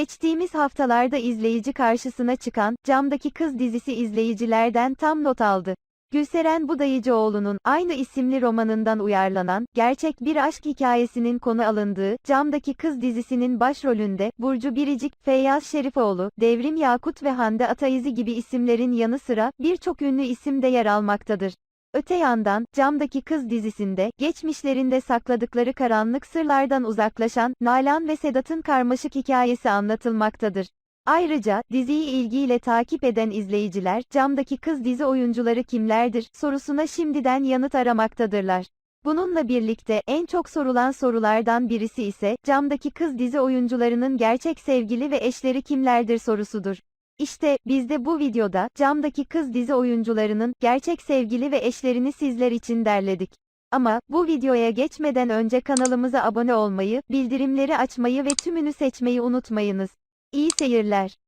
Geçtiğimiz haftalarda izleyici karşısına çıkan Camdaki Kız dizisi izleyicilerden tam not aldı. Gülseren Budayıcıoğlu'nun aynı isimli romanından uyarlanan, gerçek bir aşk hikayesinin konu alındığı Camdaki Kız dizisinin başrolünde Burcu Biricik, Feyyaz Şerifoğlu, Devrim Yakut ve Hande Ataizi gibi isimlerin yanı sıra birçok ünlü isim de yer almaktadır. Öte yandan, Camdaki Kız dizisinde, geçmişlerinde sakladıkları karanlık sırlardan uzaklaşan, Nalan ve Sedat'ın karmaşık hikayesi anlatılmaktadır. Ayrıca, diziyi ilgiyle takip eden izleyiciler, Camdaki Kız dizi oyuncuları kimlerdir, sorusuna şimdiden yanıt aramaktadırlar. Bununla birlikte, en çok sorulan sorulardan birisi ise, Camdaki Kız dizi oyuncularının gerçek sevgili ve eşleri kimlerdir sorusudur. İşte, biz de bu videoda, Camdaki Kız dizi oyuncularının, gerçek sevgili ve eşlerini sizler için derledik. Ama, bu videoya geçmeden önce kanalımıza abone olmayı, bildirimleri açmayı ve tümünü seçmeyi unutmayınız. İyi seyirler.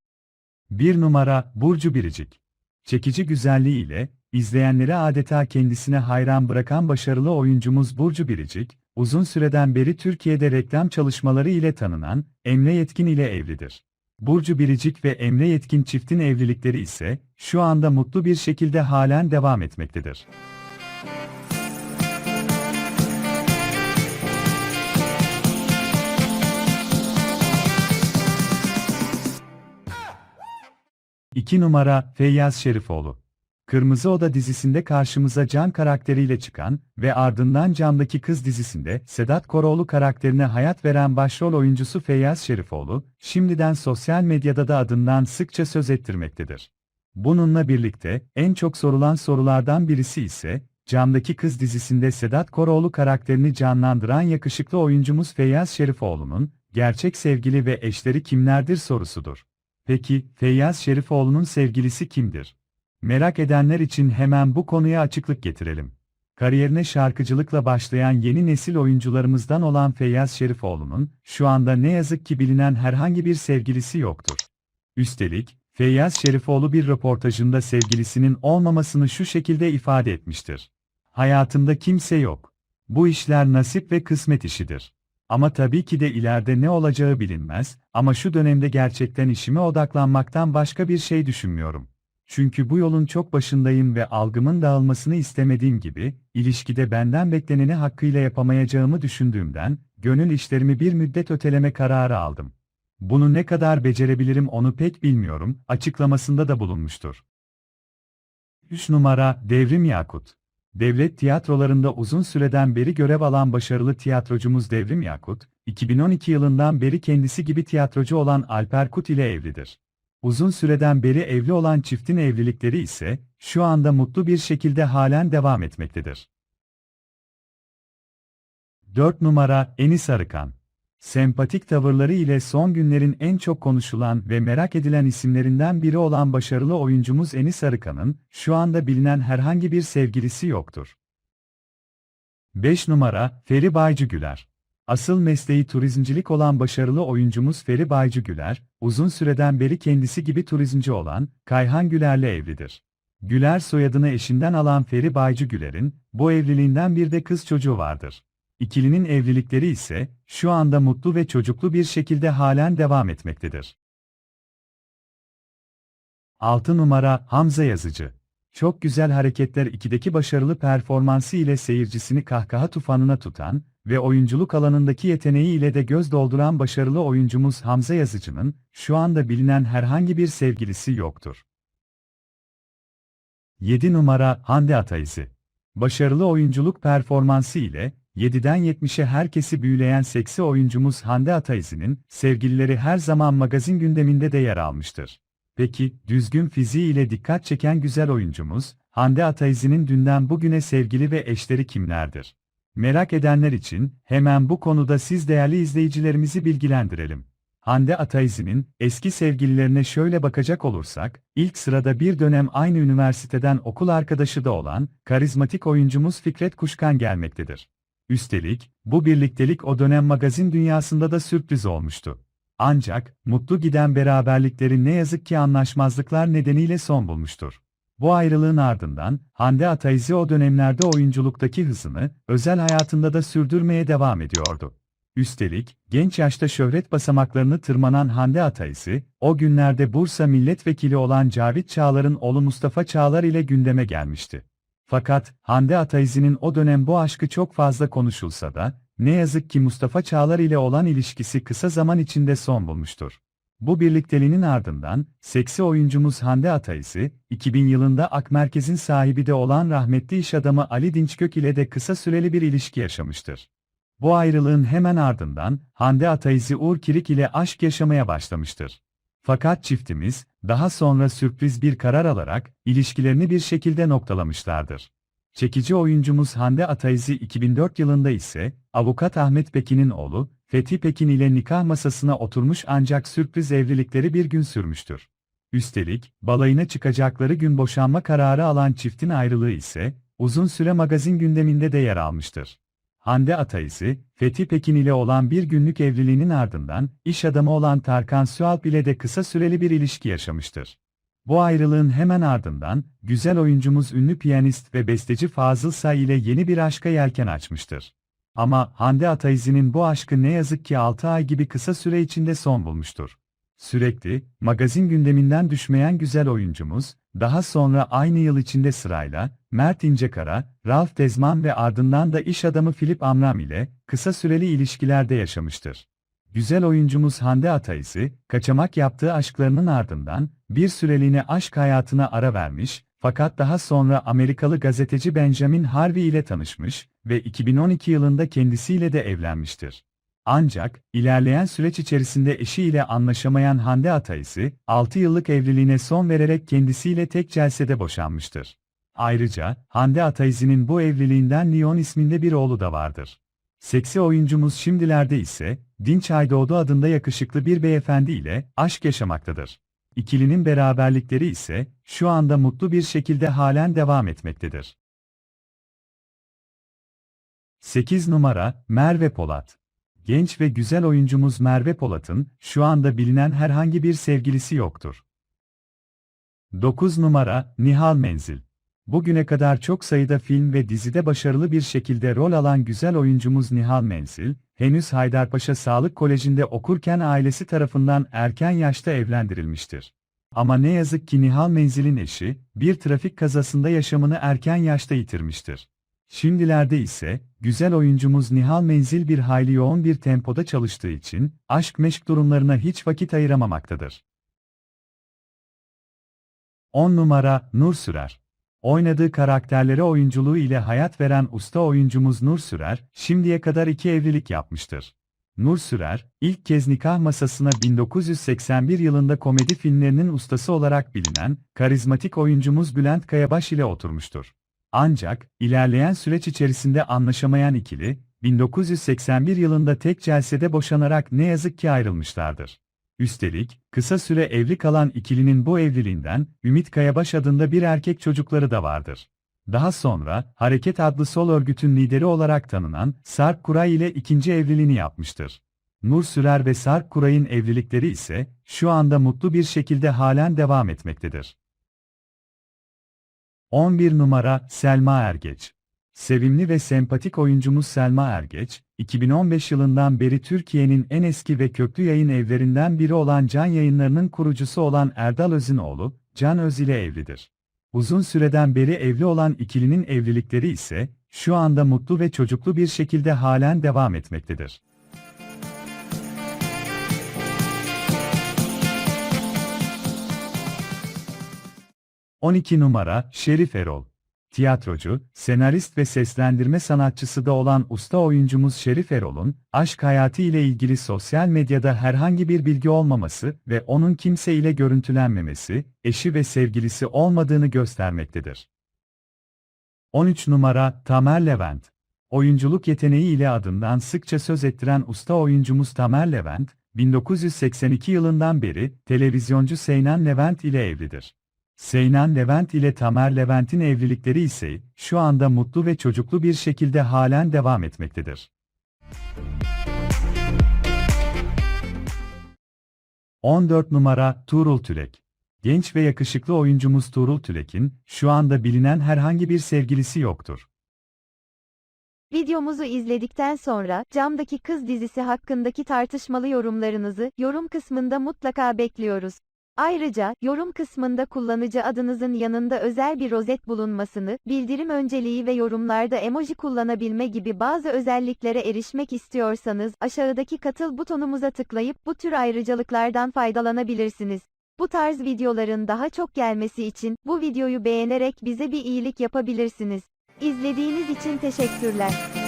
1 numara Burcu Biricik. Çekici güzelliğiyle, izleyenleri adeta kendisine hayran bırakan başarılı oyuncumuz Burcu Biricik, uzun süreden beri Türkiye'de reklam çalışmaları ile tanınan Emre Yetkin ile evlidir. Burcu Biricik ve Emre Yetkin çiftin evlilikleri ise, şu anda mutlu bir şekilde halen devam etmektedir. İki numara Feyyaz Şerifoğlu. Kırmızı Oda dizisinde karşımıza Can karakteriyle çıkan ve ardından Camdaki Kız dizisinde Sedat Koroğlu karakterine hayat veren başrol oyuncusu Feyyaz Şerifoğlu, şimdiden sosyal medyada da adından sıkça söz ettirmektedir. Bununla birlikte en çok sorulan sorulardan birisi ise Camdaki Kız dizisinde Sedat Koroğlu karakterini canlandıran yakışıklı oyuncumuz Feyyaz Şerifoğlu'nun gerçek sevgili ve eşleri kimlerdir sorusudur. Peki, Feyyaz Şerifoğlu'nun sevgilisi kimdir? Merak edenler için hemen bu konuya açıklık getirelim. Kariyerine şarkıcılıkla başlayan yeni nesil oyuncularımızdan olan Feyyaz Şerifoğlu'nun, şu anda ne yazık ki bilinen herhangi bir sevgilisi yoktur. Üstelik, Feyyaz Şerifoğlu bir röportajında sevgilisinin olmamasını şu şekilde ifade etmiştir. Hayatımda kimse yok. Bu işler nasip ve kısmet işidir. Ama tabii ki de ileride ne olacağı bilinmez, ama şu dönemde gerçekten işime odaklanmaktan başka bir şey düşünmüyorum. Çünkü bu yolun çok başındayım ve algımın dağılmasını istemediğim gibi, ilişkide benden bekleneni hakkıyla yapamayacağımı düşündüğümden, gönül işlerimi bir müddet öteleme kararı aldım. Bunu ne kadar becerebilirim onu pek bilmiyorum, açıklamasında da bulunmuştur. 3 numara Devrim Yakut Devlet tiyatrolarında uzun süreden beri görev alan başarılı tiyatrocumuz Devrim Yakut, 2012 yılından beri kendisi gibi tiyatrocu olan Alper Kut ile evlidir. Uzun süreden beri evli olan çiftin evlilikleri ise, şu anda mutlu bir şekilde halen devam etmektedir. 4 numara Enis Arıkan Sempatik tavırları ile son günlerin en çok konuşulan ve merak edilen isimlerinden biri olan başarılı oyuncumuz Enis Arıkan'ın, şu anda bilinen herhangi bir sevgilisi yoktur. 5 numara Feri Baycı Güler Asıl mesleği turizmcilik olan başarılı oyuncumuz Feri Baycı Güler, uzun süreden beri kendisi gibi turizmci olan Kayhan Güler'le evlidir. Güler soyadını eşinden alan Feri Baycı Güler'in, bu evliliğinden bir de kız çocuğu vardır. İkilinin evlilikleri ise, şu anda mutlu ve çocuklu bir şekilde halen devam etmektedir. 6 numara Hamza Yazıcı Çok Güzel Hareketler 2'deki başarılı performansı ile seyircisini kahkaha tufanına tutan ve oyunculuk alanındaki yeteneği ile de göz dolduran başarılı oyuncumuz Hamza Yazıcı'nın, şu anda bilinen herhangi bir sevgilisi yoktur. 7 numara Hande Ataizi Başarılı oyunculuk performansı ile, 7'den 70'e herkesi büyüleyen seksi oyuncumuz Hande Ataizi'nin, sevgilileri her zaman magazin gündeminde de yer almıştır. Peki, düzgün fiziği ile dikkat çeken güzel oyuncumuz, Hande Ataizi'nin dünden bugüne sevgili ve eşleri kimlerdir? Merak edenler için, hemen bu konuda siz değerli izleyicilerimizi bilgilendirelim. Hande Ataizi'nin, eski sevgililerine şöyle bakacak olursak, ilk sırada bir dönem aynı üniversiteden okul arkadaşı da olan, karizmatik oyuncumuz Fikret Kuşkan gelmektedir. Üstelik, bu birliktelik o dönem magazin dünyasında da sürpriz olmuştu. Ancak, mutlu giden beraberlikleri ne yazık ki anlaşmazlıklar nedeniyle son bulmuştur. Bu ayrılığın ardından, Hande Ataizi o dönemlerde oyunculuktaki hızını, özel hayatında da sürdürmeye devam ediyordu. Üstelik, genç yaşta şöhret basamaklarını tırmanan Hande Ataizi, o günlerde Bursa milletvekili olan Cavit Çağlar'ın oğlu Mustafa Çağlar ile gündeme gelmişti. Fakat, Hande Ataizi'nin o dönem bu aşkı çok fazla konuşulsa da, ne yazık ki Mustafa Çağlar ile olan ilişkisi kısa zaman içinde son bulmuştur. Bu birlikteliğinin ardından, seksi oyuncumuz Hande Ataizi, 2000 yılında Ak Merkez'in sahibi de olan rahmetli iş adamı Ali Dinçkök ile de kısa süreli bir ilişki yaşamıştır. Bu ayrılığın hemen ardından, Hande Ataizi Uğur Kirik ile aşk yaşamaya başlamıştır. Fakat çiftimiz, daha sonra sürpriz bir karar alarak, ilişkilerini bir şekilde noktalamışlardır. Çekici oyuncumuz Hande Ataizi 2004 yılında ise, avukat Ahmet Pekin'in oğlu, Fethi Pekin ile nikah masasına oturmuş ancak sürpriz evlilikleri bir gün sürmüştür. Üstelik, balayına çıkacakları gün boşanma kararı alan çiftin ayrılığı ise, uzun süre magazin gündeminde de yer almıştır. Hande Ataizi, Fethi Pekin ile olan bir günlük evliliğinin ardından, iş adamı olan Tarkan Sualp ile de kısa süreli bir ilişki yaşamıştır. Bu ayrılığın hemen ardından, güzel oyuncumuz ünlü piyanist ve besteci Fazıl Say ile yeni bir aşka yelken açmıştır. Ama Hande Ataizi'nin bu aşkı ne yazık ki 6 ay gibi kısa süre içinde son bulmuştur. Sürekli, magazin gündeminden düşmeyen güzel oyuncumuz, daha sonra aynı yıl içinde sırayla, Mert İncekara, Ralf Dezman ve ardından da iş adamı Filip Amram ile, kısa süreli ilişkilerde yaşamıştır. Güzel oyuncumuz Hande Ataizi, kaçamak yaptığı aşklarının ardından, bir süreliğine aşk hayatına ara vermiş, fakat daha sonra Amerikalı gazeteci Benjamin Harvey ile tanışmış ve 2012 yılında kendisiyle de evlenmiştir. Ancak, ilerleyen süreç içerisinde eşiyle anlaşamayan Hande Ataizi, 6 yıllık evliliğine son vererek kendisiyle tek celsede boşanmıştır. Ayrıca, Hande Ataizi'nin bu evliliğinden Leon isminde bir oğlu da vardır. Seksi oyuncumuz şimdilerde ise, Dinç Aydoğdu adında yakışıklı bir beyefendi ile aşk yaşamaktadır. İkilinin beraberlikleri ise, şu anda mutlu bir şekilde halen devam etmektedir. 8 numara, Merve Polat Genç ve güzel oyuncumuz Merve Polat'ın, şu anda bilinen herhangi bir sevgilisi yoktur. 9 numara, Nihal Menzil Bugüne kadar çok sayıda film ve dizide başarılı bir şekilde rol alan güzel oyuncumuz Nihal Menzil, henüz Haydarpaşa Sağlık Koleji'nde okurken ailesi tarafından erken yaşta evlendirilmiştir. Ama ne yazık ki Nihal Menzil'in eşi, bir trafik kazasında yaşamını erken yaşta yitirmiştir. Şimdilerde ise, güzel oyuncumuz Nihal Menzil bir hayli yoğun bir tempoda çalıştığı için, aşk meşk durumlarına hiç vakit ayıramamaktadır. 10 numara, Nur Sürer Oynadığı karakterlere oyunculuğu ile hayat veren usta oyuncumuz Nur Sürer, şimdiye kadar iki evlilik yapmıştır. Nur Sürer, ilk kez nikah masasına 1981 yılında komedi filmlerinin ustası olarak bilinen, karizmatik oyuncumuz Bülent Kayabaş ile oturmuştur. Ancak, ilerleyen süreç içerisinde anlaşamayan ikili, 1981 yılında tek celsede boşanarak ne yazık ki ayrılmışlardır. Üstelik, kısa süre evli kalan ikilinin bu evliliğinden, Ümit Kayabaş adında bir erkek çocukları da vardır. Daha sonra, Hareket adlı sol örgütün lideri olarak tanınan Sarp Kuray ile ikinci evliliğini yapmıştır. Nur Sürer ve Sarp Kuray'ın evlilikleri ise, şu anda mutlu bir şekilde halen devam etmektedir. 11 numara Selma Ergeç Sevimli ve sempatik oyuncumuz Selma Ergeç, 2015 yılından beri Türkiye'nin en eski ve köklü yayın evlerinden biri olan Can Yayınları'nın kurucusu olan Erdal Öz'ün oğlu, Can Öz ile evlidir. Uzun süreden beri evli olan ikilinin evlilikleri ise, şu anda mutlu ve çocuklu bir şekilde halen devam etmektedir. ...12 numara Şerif Erol tiyatrocu, senarist ve seslendirme sanatçısı da olan usta oyuncumuz Şerif Erol'un, aşk hayatı ile ilgili sosyal medyada herhangi bir bilgi olmaması ve onun kimse ile görüntülenmemesi, eşi ve sevgilisi olmadığını göstermektedir. 13 numara Tamer Levent Oyunculuk yeteneği ile adından sıkça söz ettiren usta oyuncumuz Tamer Levent, 1982 yılından beri televizyoncu Seynan Levent ile evlidir. Seynan Levent ile Tamer Levent'in evlilikleri ise şu anda mutlu ve çocuklu bir şekilde halen devam etmektedir. 14 numara Tuğrul Tülek Genç ve yakışıklı oyuncumuz Tuğrul Tülek'in şu anda bilinen herhangi bir sevgilisi yoktur. Videomuzu izledikten sonra, Camdaki Kız dizisi hakkındaki tartışmalı yorumlarınızı, yorum kısmında mutlaka bekliyoruz. Ayrıca, yorum kısmında kullanıcı adınızın yanında özel bir rozet bulunmasını, bildirim önceliği ve yorumlarda emoji kullanabilme gibi bazı özelliklere erişmek istiyorsanız, aşağıdaki katıl butonumuza tıklayıp bu tür ayrıcalıklardan faydalanabilirsiniz. Bu tarz videoların daha çok gelmesi için, bu videoyu beğenerek bize bir iyilik yapabilirsiniz. İzlediğiniz için teşekkürler.